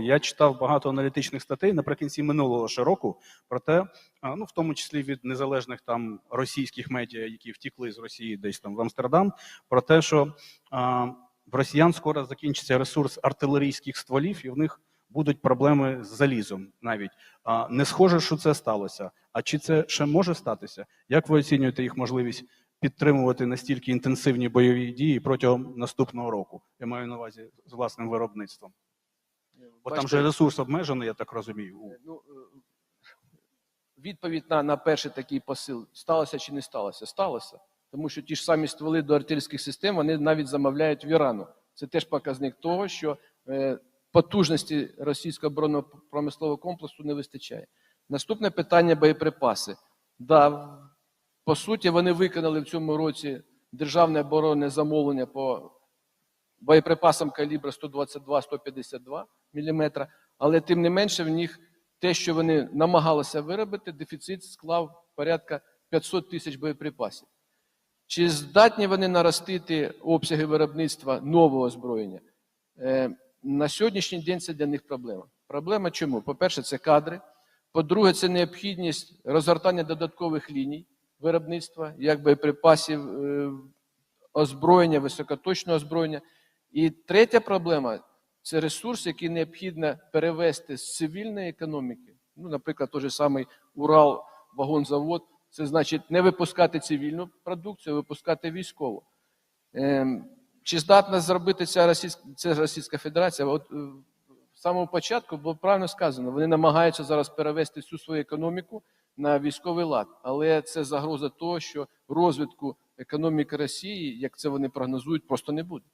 Я читав багато аналітичних статей наприкінці минулого ще року про те, ну в тому числі від незалежних там російських медіа, які втікли з Росії десь там в Амстердам, про те, що а, в росіян скоро закінчиться ресурс артилерійських стволів, і в них будуть проблеми з залізом. Навіть а, не схоже, що це сталося. А чи це ще може статися? Як ви оцінюєте їх можливість підтримувати настільки інтенсивні бойові дії протягом наступного року? Я маю на увазі з власним виробництвом. Бо там Бачите, же ресурс обмежений, я так розумію. ну, е, відповідь на, на перший такий посил сталося чи не сталося? Сталося. Тому що ті ж самі стволи до артилерійських систем вони навіть замовляють в Ірану. Це теж показник того, що е, потужності російського оборонного промислового комплексу не вистачає. Наступне питання боєприпаси. Да, по суті, вони виконали в цьому році державне оборонне замовлення по боєприпасам калібру 122-152 мм, але тим не менше в них те, що вони намагалися виробити, дефіцит склав порядка 500 тисяч боєприпасів. Чи здатні вони наростити обсяги виробництва нового озброєння? Е, на сьогоднішній день це для них проблема. Проблема чому? По-перше, це кадри. По-друге, це необхідність розгортання додаткових ліній виробництва, як боєприпасів, е, озброєння, високоточного озброєння. І третя проблема це ресурс, який необхідно перевести з цивільної економіки. Ну, наприклад, той же самий Урал, вагонзавод. Це значить не випускати цивільну продукцію, а випускати військову. Ем, чи здатна зробити ця Російська, ця Російська Федерація? От е, в самому початку було правильно сказано, вони намагаються зараз перевести всю свою економіку на військовий лад. Але це загроза того, що розвитку економіки Росії, як це вони прогнозують, просто не буде.